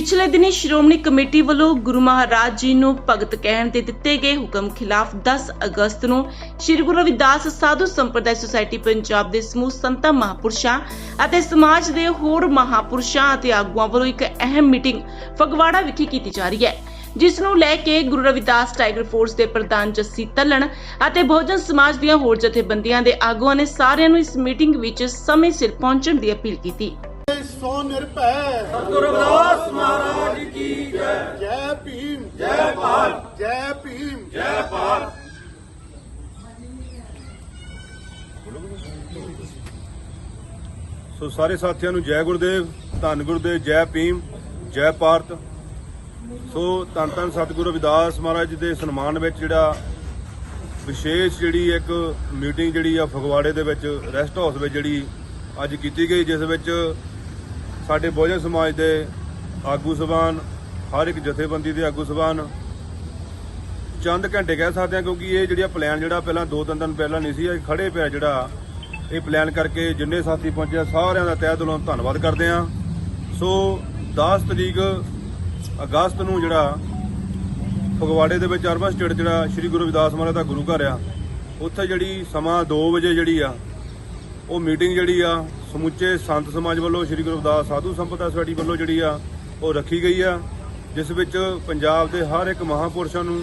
ਪਿਛਲੇ ਦਿਨੀ ਸ਼੍ਰੋਮਣੀ ਕਮੇਟੀ ਵੱਲੋਂ ਗੁਰੂ ਮਹਾਰਾਜ ਜੀ ਨੂੰ ਭਗਤ ਕਹਿਣ ਦੇ ਦਿੱਤੇ ਗਏ ਹੁਕਮ ਖਿਲਾਫ 10 ਅਗਸਤ ਨੂੰ ਸ੍ਰੀ ਗੁਰੂ ਰਵਿਦਾਸ ਸਾਧੂ ਸੰਪਰਦਾਇ ਸੁਸਾਇਟੀ ਪੰਜਾਬ ਦੇ ਸਮੂਹ ਸੰਤਾਂ ਮਹਾਪੁਰਸ਼ਾਂ ਅਤੇ ਸਮਾਜ ਦੇ ਹੋਰ ਮਹਾਪੁਰਸ਼ਾਂ ਅਤੇ ਆਗੂਆਂ ਵੱਲੋਂ ਇੱਕ ਅਹਿਮ ਮੀਟਿੰਗ ਫਗਵਾੜਾ ਵਿਖੇ ਕੀਤੀ ਜਾ ਰਹੀ ਹੈ, ਜਿਸ ਨੂੰ ਲੈ ਕੇ ਗੁਰੂ ਰਵਿਦਾਸ ਟਾਈਗਰ ਫੋਰਸ ਦੇ ਪ੍ਰਧਾਨ ਜੱਸੀ ਤੱਲਣ ਅਤੇ ਬਹੁਜਨ ਸਮਾਜ ਦੀਆਂ ਹੋਰ ਜਥੇਬੰਦੀਆਂ ਦੇ ਆਗੂਆਂ ਨੇ ਸਾਰਿਆਂ ਨੂੰ ਇਸ ਮੀਟਿੰਗ ਵਿੱਚ ਸਮੇਂ ਸਿਰ ਪਹੁੰਚਣ ਦੀ ਅਪੀਲ ਕੀਤੀ। ਸੋ ਨਿਰਭੈ ਗੁਰੂ ਰਵਿਦਾਸ ਮਹਾਰਾਜ ਕੀ ਜੈ। ਜੈ ਭੀਮ। ਜੈ ਭਾਰਤ। ਜੈ ਭੀਮ। ਜੈ ਭਾਰਤ। ਸੋ ਸਾਰੇ ਸਾਥੀਆਂ ਨੂੰ ਜੈ ਗੁਰਦੇਵ ਧੰਨ ਗੁਰਦੇਵ ਜੈ ਭੀਮ ਜੈ ਭਾਰਤ। ਸੋ ਧੰਨ ਧੰਨ ਸਤਿਗੁਰੂ ਰਵਿਦਾਸ ਮਹਾਰਾਜ ਜੀ ਦੇ ਸਨਮਾਨ ਵਿੱਚ ਜਿਹੜਾ ਵਿਸ਼ੇਸ਼ ਜਿਹੜੀ ਇੱਕ ਮੀਟਿੰਗ ਜਿਹੜੀ ਆ ਫਗਵਾੜੇ ਦੇ ਵਿੱਚ ਰੈਸਟ ਹਾਊਸ ਵਿੱਚ ਜਿਹੜੀ ਅੱਜ ਕੀਤੀ ਗਈ ਜਿਸ ਵਿੱਚ ਸਾਡੇ ਬਹੁਜਨ ਸਮਾਜ ਦੇ ਆਗੂ ਸਭਾਨ ਹਰ ਇੱਕ ਜਥੇਬੰਦੀ ਦੇ ਆਗੂ ਸਭਾਨ ਚੰਦ ਘੰਟੇ ਕਹਿ ਸਕਦੇ ਹਾਂ ਕਿਉਂਕਿ ਇਹ ਜਿਹੜਾ ਪਲਾਨ ਜਿਹੜਾ ਪਹਿਲਾਂ ਦੋ ਤਿੰਨ ਦਿਨ ਪਹਿਲਾਂ ਨਹੀਂ ਸੀ, ਇਹ ਖੜੇ ਪਿਆ ਜਿਹੜਾ ਇਹ ਪਲਾਨ ਕਰਕੇ ਜਿੰਨੇ ਸਾਥੀ ਪਹੁੰਚੇ ਸਾਰਿਆਂ ਦਾ ਤਹਿ ਦਿਲੋਂ ਧੰਨਵਾਦ ਕਰਦੇ ਹਾਂ। ਸੋ 10 ਤਰੀਕ ਅਗਸਤ ਨੂੰ ਜਿਹੜਾ ਫਗਵਾੜੇ ਦੇ ਵਿੱਚ ਅਰਬਨ ਸਟੇਟ ਜਿਹੜਾ ਸ੍ਰੀ ਗੁਰੂ ਰਵਿਦਾਸ ਮਹਾਰਾਜ ਦਾ ਗੁਰੂ ਘਰ ਆ, ਉੱਥੇ ਜਿਹੜੀ ਸਮਾਂ 2 ਵਜੇ ਜਿਹੜੀ ਆ, ਉਹ ਮੀਟਿੰਗ ਜਿਹੜੀ ਆ ਸਮੁੱਚੇ ਸੰਤ ਸਮਾਜ ਵੱਲੋਂ ਸ੍ਰੀ ਗੁਰੂ ਰਵਿਦਾਸ ਸਾਧੂ ਸੰਪਦਾ ਸੁਸਾਇਟੀ ਵੱਲੋਂ ਜਿਹੜੀ ਆ, ਉਹ ਰੱਖੀ ਗਈ ਆ, ਜਿਸ ਵਿੱਚ ਪੰਜਾਬ ਦੇ ਹਰ ਇੱਕ ਮਹਾਪੁਰਸ਼ਾਂ ਨੂੰ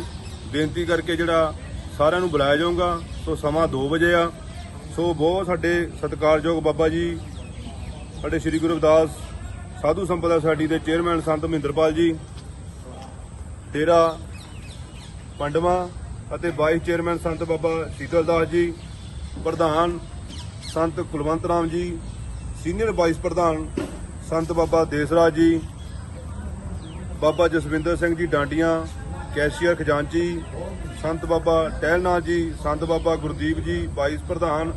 ਬੇਨਤੀ ਕਰਕੇ ਜਿਹੜਾ ਸਾਰਿਆਂ ਨੂੰ ਬੁਲਾਇਆ ਜਾਊਗਾ। ਸੋ ਸਮਾਂ 2 ਵਜੇ ਆ। ਸੋ ਬਹੁਤ ਸਾਡੇ ਸਤਿਕਾਰਯੋਗ ਬਾਬਾ ਜੀ, ਸਾਡੇ ਸ੍ਰੀ ਗੁਰੂ ਰਵਿਦਾਸ ਸਾਧੂ ਸੰਪਦਾ ਸੁਸਾਇਟੀ ਦੇ ਚੇਅਰਮੈਨ ਸੰਤ ਮਹਿੰਦਰਪਾਲ ਜੀ, ਡੇਰਾ ਪੰਡਵਾ ਅਤੇ ਵਾਈਸ ਚੇਅਰਮੈਨ ਸੰਤ ਬਾਬਾ ਸ਼ੀਤਲ ਦਾਸ ਜੀ, ਪ੍ਰਧਾਨ ਸੰਤ ਕੁਲਵੰਤ ਰਾਮ ਜੀ ਸੀਨੀਅਰ ਵਾਈਸ ਪ੍ਰਧਾਨ ਸੰਤ ਬਾਬਾ ਦੇਸਰਾ ਜੀ, ਬਾਬਾ ਜਸਵਿੰਦਰ ਸਿੰਘ ਜੀ ਡਾਂਡੀਆਂ, ਕੈਸ਼ੀਅਰ ਖਜ਼ਾਨਚੀ, ਸੰਤ ਬਾਬਾ ਟਹਿਲਨਾਥ ਜੀ, ਸੰਤ ਬਾਬਾ ਗੁਰਦੀਪ ਜੀ, ਵਾਈਸ ਪ੍ਰਧਾਨ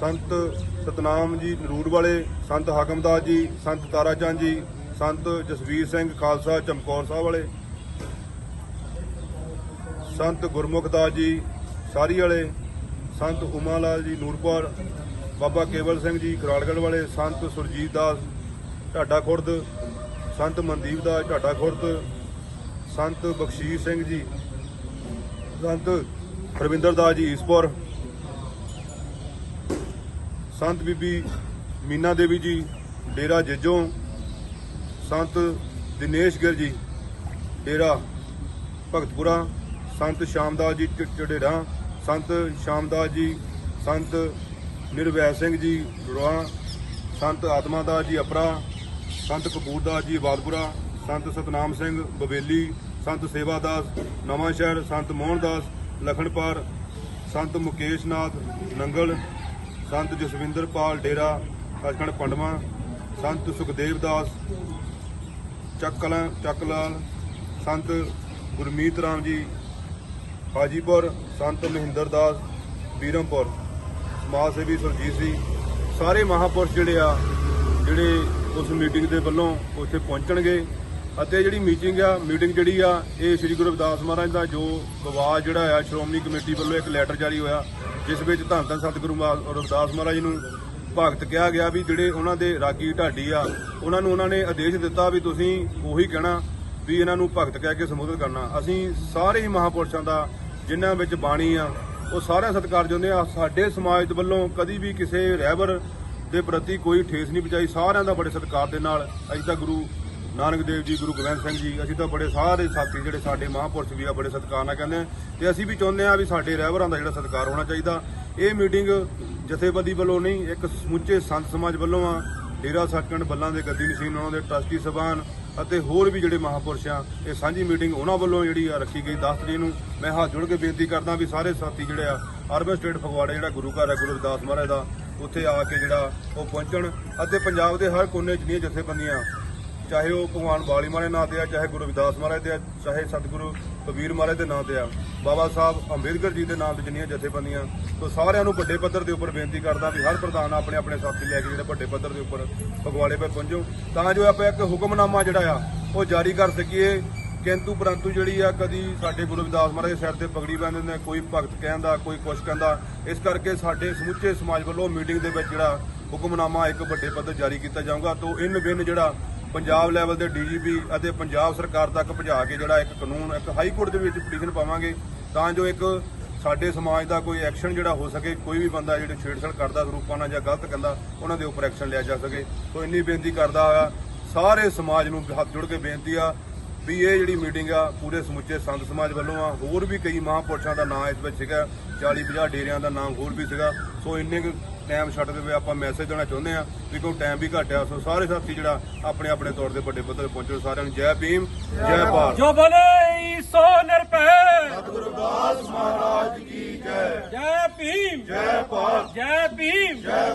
ਸੰਤ ਸਤਨਾਮ ਜੀ ਨਰੂਰ ਵਾਲੇ ਸੰਤ ਹਾਕਮਦਾਸ ਜੀ, ਸੰਤ ਤਾਰਾਚੰਦ ਜੀ, ਸੰਤ ਜਸਵੀਰ ਸਿੰਘ ਖਾਲਸਾ ਚਮਕੌਰ ਸਾਹਿਬ ਵਾਲੇ, ਸੰਤ ਗੁਰਮੁਖ ਦਾਸ ਜੀ ਸਾਰੀ ਵਾਲੇ, ਸੰਤ ਉਮਾ ਲਾਲ ਜੀ ਨੂਰਪੁਰ ਬਾਬਾ ਕੇਵਲ ਸਿੰਘ ਜੀ ਖਰਾੜਗੜ੍ਹ ਵਾਲੇ ਸੰਤ ਸੁਰਜੀਤ ਦਾਸ, ਢਾਡਾ ਖੁਰਦ, ਸੰਤ ਮਨਦੀਪ ਦਾਸ, ਢਾਡਾ ਖੁਰਦ, ਸੰਤ ਬਖਸ਼ੀਰ ਸਿੰਘ ਜੀ, ਸੰਤ ਰਵਿੰਦਰ ਦਾਸ ਜੀ ਈਸਪੁਰ, ਸੰਤ ਬੀਬੀ ਮੀਨਾ ਦੇਵੀ ਜੀ, ਡੇਰਾ ਜੱਜੋਂ, ਸੰਤ ਦਿਨੇਸ਼ ਗਿਰ ਜੀ, ਡੇਰਾ ਭਗਤਪੁਰਾ, ਸੰਤ ਸ਼ਾਮਦਾਸ ਜੀ ਚ- ਸੰਤ ਸ਼ਾਮਦਾਸ ਜੀ, ਸੰਤ ਨਿਰਵੈ ਸਿੰਘ ਜੀ ਰੋਆ ਸੰਤ ਆਤਮਾ ਆਤਮਾਦਾਸ ਜੀ ਅਪਰਾ, ਸੰਤ ਕਪੂਰਦਾਸ ਜੀ ਬਾਦਪੁਰਾ ਸੰਤ ਸਤਨਾਮ ਸਿੰਘ ਬਵੇਲੀ, ਸੰਤ ਸੇਵਾਦਾਸ ਨਵਾਂ ਸ਼ਹਿਰ, ਸੰਤ ਮੋਹਨਦਾਸ ਲਖਣਪਾਰ, ਸੰਤ ਮੁਕੇਸ਼ ਨਾਥ ਨੰਗਲ, ਸੰਤ ਜਸਵਿੰਦਰ ਪਾਲ ਡੇਰਾ ਸੱਚਖੰਡ ਪੰਡਵਾ, ਸੰਤ ਸੁਖਦੇਵ ਦਾਸ, ਚੱਕਲਾ, ਚੱਕਲਾਲ, ਸੰਤ ਗੁਰਮੀਤ ਰਾਮ ਜੀ, ਹਾਜੀਪੁਰ, ਸੰਤ ਮਹਿੰਦਰ ਦਾਸ, ਬੀਰਮਪੁਰ। ਸਮਾਜ ਸੇਵੀ ਸੁਰਜੀਤ ਸਿੰਘ ਸਾਰੇ ਮਹਾਪੁਰਸ਼ ਜਿਹੜੇ ਆ, ਜਿਹੜੇ ਉਸ ਮੀਟਿੰਗ ਦੇ ਵੱਲੋਂ ਉੱਥੇ ਪਹੁੰਚਣਗੇ ਅਤੇ ਜਿਹੜੀ ਮੀਟਿੰਗ ਆ ਮੀਟਿੰਗ ਜਿਹੜੀ ਆ, ਇਹ ਸ੍ਰੀ ਗੁਰੂ ਰਵਿਦਾਸ ਮਹਾਰਾਜ ਦਾ ਜੋ ਵਿਵਾਦ ਜਿਹੜਾ ਆ, ਸ਼੍ਰੋਮਣੀ ਕਮੇਟੀ ਵੱਲੋਂ ਇੱਕ ਲੈਟਰ ਜਾਰੀ ਹੋਇਆ, ਜਿਸ ਵਿੱਚ ਧੰਨ ਧੰਨ ਸਤਿਗੁਰੂ ਮਹਾ- ਰਵਿਦਾਸ ਮਹਾਰਾਜ ਨੂੰ ਭਗਤ ਕਿਹਾ ਗਿਆ ਵੀ ਜਿਹੜੇ ਉਹਨਾਂ ਦੇ ਰਾਗੀ ਢਾਡੀ ਆ, ਉਹਨਾਂ ਨੂੰ ਉਹਨਾਂ ਨੇ ਆਦੇਸ਼ ਦਿੱਤਾ ਵੀ ਤੁਸੀਂ ਉਹੀ ਕਹਿਣਾ ਵੀ ਇਹਨਾਂ ਨੂੰ ਭਗਤ ਕਹਿ ਕੇ ਸੰਬੋਧਨ ਕਰਨਾ। ਅਸੀਂ ਸਾਰੇ ਹੀ ਮਹਾਪੁਰਸ਼ਾਂ ਦਾ ਜਿਨ੍ਹਾਂ ਵਿੱਚ ਬਾਣੀ ਆ ਉਹ ਸਾਰਿਆਂ ਸਤਿਕਾਰ ਜਾਂਦੇ ਆ। ਸਾਡੇ ਸਮਾਜ ਦੇ ਵੱਲੋਂ ਕਦੀ ਵੀ ਕਿਸੇ ਰਹਿਬਰ ਦੇ ਪ੍ਰਤੀ ਕੋਈ ਠੇਸ ਨਹੀਂ ਪਹੁੰਚਾਈ। ਸਾਰਿਆਂ ਦਾ ਬੜੇ ਸਤਿਕਾਰ ਦੇ ਨਾਲ ਅਸੀਂ ਤਾਂ ਗੁਰੂ ਨਾਨਕ ਦੇਵ ਜੀ, ਗੁਰੂ ਗੋਬਿੰਦ ਸਿੰਘ ਜੀ, ਅਸੀਂ ਤਾਂ ਬੜੇ ਸਾਰੇ ਸਾਥੀ ਜਿਹੜੇ ਸਾਡੇ ਮਹਾਂਪੁਰਸ਼ ਵੀ ਆ, ਬੜੇ ਸਤਿਕਾਰ ਨਾਲ ਕਹਿੰਦੇ ਆ। ਤੇ ਅਸੀਂ ਵੀ ਚਾਹੁੰਦੇ ਆ ਵੀ ਸਾਡੇ ਰਹਿਬਰਾਂ ਦਾ ਜਿਹੜਾ ਸਤਿਕਾਰ ਹੋਣਾ ਚਾਹੀਦਾ। ਇਹ ਮੀਟਿੰਗ ਜਥੇਬੰਦੀ ਵੱਲੋਂ ਨਹੀਂ, ਇੱਕ ਸਮੁੱਚੇ ਸੰਤ ਸਮਾਜ ਵੱਲੋਂ ਆ। ਡੇਰਾ ਸੱਚਖੰਡ ਬੱਲਾਂ ਦੇ ਗੱਦੀ ਨਸ਼ੀਨ ਉਹਨਾਂ ਦੇ ਟਰਸਟੀ ਸਭਾਨ ਅਤੇ ਹੋਰ ਵੀ ਜਿਹੜੇ ਮਹਾਪੁਰਸ਼ ਆ, ਇਹ ਸਾਂਝੀ ਮੀਟਿੰਗ ਉਹਨਾਂ ਵੱਲੋਂ ਜਿਹੜੀ ਆ ਰੱਖੀ ਗਈ। 10 ਤਰੀਕ ਨੂੰ ਮੈਂ ਹੱਥ ਜੋੜ ਕੇ ਬੇਨਤੀ ਕਰਦਾ ਵੀ ਸਾਰੇ ਸਾਥੀ ਜਿਹੜੇ ਆ, ਅਰਬਨ ਸਟੇਟ ਫਗਵਾੜਾ, ਜਿਹੜਾ ਗੁਰੂ ਘਰ ਹੈ, ਗੁਰੂ ਰਵਿਦਾਸ ਮਹਾਰਾਜ ਦਾ, ਉੱਥੇ ਆ ਕੇ ਜਿਹੜਾ ਉਹ ਪਹੁੰਚਣ ਅਤੇ ਪੰਜਾਬ ਦੇ ਹਰ ਕੋਨੇ 'ਚ ਜਿਹੜੀਆਂ ਜਥੇਬੰਦੀਆਂ ਚਾਹੇ ਉਹ ਭਗਵਾਨ ਬਾਲੀ ਮਹਾਰਾਜ ਨਾਂ ਤੇ ਆ, ਚਾਹੇ ਗੁਰੂ ਰਵਿਦਾਸ ਮਹਾਰਾਜ ਦੇ ਆ, ਚਾਹੇ ਸਤਿਗੁਰੂ ਕਬੀਰ ਮਹਾਰਾਜ ਦੇ ਨਾਂ ਤੇ ਆ। ਬਾਬਾ ਸਾਹਿਬ ਅੰਬੇਦਕਰ ਜੀ ਦੇ ਨਾਂ ਤੇ ਜਿੰਨੀਆਂ ਜਥੇਬੰਦੀਆਂ ਤੋਂ ਸਾਰਿਆਂ ਨੂੰ ਵੱਡੇ ਪੱਧਰ ਦੇ ਉੱਪਰ ਬੇਨਤੀ ਕਰਦਾ ਵੀ ਹਰ ਪ੍ਰਧਾਨ ਆਪਣੇ ਆਪਣੇ ਸਾਥੀ ਲੈ ਕੇ ਜਿਹੜੇ ਵੱਡੇ ਪੱਧਰ ਦੇ ਉੱਪਰ ਫਗਵਾੜੇ 'ਤੇ ਪਹੁੰਚੋ ਤਾਂ ਜੋ ਆਪਾਂ ਇੱਕ ਹੁਕਮਨਾਮਾ ਜਿਹੜਾ ਆ, ਉਹ ਜਾਰੀ ਕਰ ਸਕੀਏ। ਕਿੰਤੂ ਪਰੰਤੂ ਜਿਹੜੀ ਆ, ਕਦੀ ਸਾਡੇ ਗੁਰੂ ਰਵਿਦਾਸ ਮਹਾਰਾਜ ਦੇ ਸਿਰ ਤੇ ਪਗੜੀ ਬੰਨ੍ਹ ਨੇ, ਕੋਈ ਭਗਤ ਕਹਿੰਦਾ, ਕੋਈ ਕੁਛ ਕਹਿੰਦਾ, ਇਸ ਕਰਕੇ ਸਾਡੇ ਸਮੁੱਚੇ ਸਮਾਜ ਵੱਲੋਂ ਮੀਟਿੰਗ ਦੇ ਵਿੱਚ ਜਿਹੜਾ ਹੁਕਮਨਾਮਾ ਇੱਕ ਵੱਡੇ ਪੱਧਰ ਜਾਰੀ ਕੀਤਾ ਜਾਊਗਾ। ਤੋਂ ਇਨ ਬਿਨ ਜਿਹੜਾ ਪੰਜਾਬ ਲੈਵਲ ਦੇ ਡੀਜੀਪੀ ਅਤੇ ਪੰਜਾਬ ਸਰਕਾਰ ਤੱਕ ਪਹੁੰਚਾ ਕੇ ਜਿਹੜਾ ਇੱਕ ਕਾਨੂੰਨ, ਇੱਕ ਹਾਈ ਕੋਰਟ ਦੇ ਵਿੱਚ ਪਟੀਸ਼ਨ ਪਾਵਾਂਗੇ, ਤਾਂ ਜੋ ਇੱਕ ਸਾਡੇ ਸਮਾਜ ਦਾ ਕੋਈ ਐਕਸ਼ਨ ਜਿਹੜਾ ਹੋ ਸਕੇ, ਕੋਈ ਵੀ ਬੰਦਾ ਜਿਹੜੇ ਛੇੜਛਾੜ ਕਰਦਾ ਸਰੂਪਾਂ ਨਾਲ ਜਾਂ ਗਲਤ ਕਹਿੰਦਾ ਉਹਨਾਂ ਦੇ ਉੱਪਰ ਐਕਸ਼ਨ ਲਿਆ ਜਾ ਸਕੇ। ਸੋ ਇੰਨੀ ਬੇਨਤੀ ਕਰਦਾ ਹੋਇਆ ਸਾਰੇ ਸਮਾਜ ਨੂੰ ਹੱਥ ਜੋੜ ਕੇ ਬੇਨਤੀ ਆ ਵੀ ਇਹ ਜਿਹੜੀ ਮੀਟਿੰਗ ਆ ਪੂਰੇ ਸਮੁੱਚੇ ਸੰਤ ਸਮਾਜ ਵੱਲੋਂ ਆ ਹੋਰ ਵੀ ਕਈ ਮਹਾਂਪੁਰਸ਼ਾਂ ਦਾ ਨਾਮ ਇਸ ਵਿੱਚ ਸੀਗਾ 40 50 ਡੇਰਿਆਂ ਦਾ ਨਾਮ ਹੋਰ ਵੀ ਸੀਗਾ। ਸੋ ਇੰਨੇ ਕੁ ਟਾਈਮ ਛੱਡ ਦੇ ਹੋਏ ਆਪਾਂ ਮੈਸੇਜ ਦੇਣਾ ਚਾਹੁੰਦੇ ਆ ਵੀ ਕੋਈ ਟਾਈਮ ਵੀ ਘਟਿਆ ਸੋ ਸਾਰੇ ਸਾਥੀ ਜਿਹੜਾ ਆਪਣੇ ਆਪਣੇ ਤੌਰ ਤੇ ਵੱਡੇ ਪੱਧਰ ਪਹੁੰਚੋ ਸਾਰਿਆਂ ਨੂੰ। ਜੈ ਭੀਮ ਜੈ ਭਾਰਤ। ਜੋ ਬੋਲੇ ਸੋ ਨਿਰਭੈ। ਸਤਿਗੁਰੂ ਦਾਸ ਮਹਾਰਾਜ ਕੀ ਜੈ। ਜੈ ਭੀਮ। ਜੈ ਭਾਰਤ। ਜੈ ਭੀਮ। ਜੈ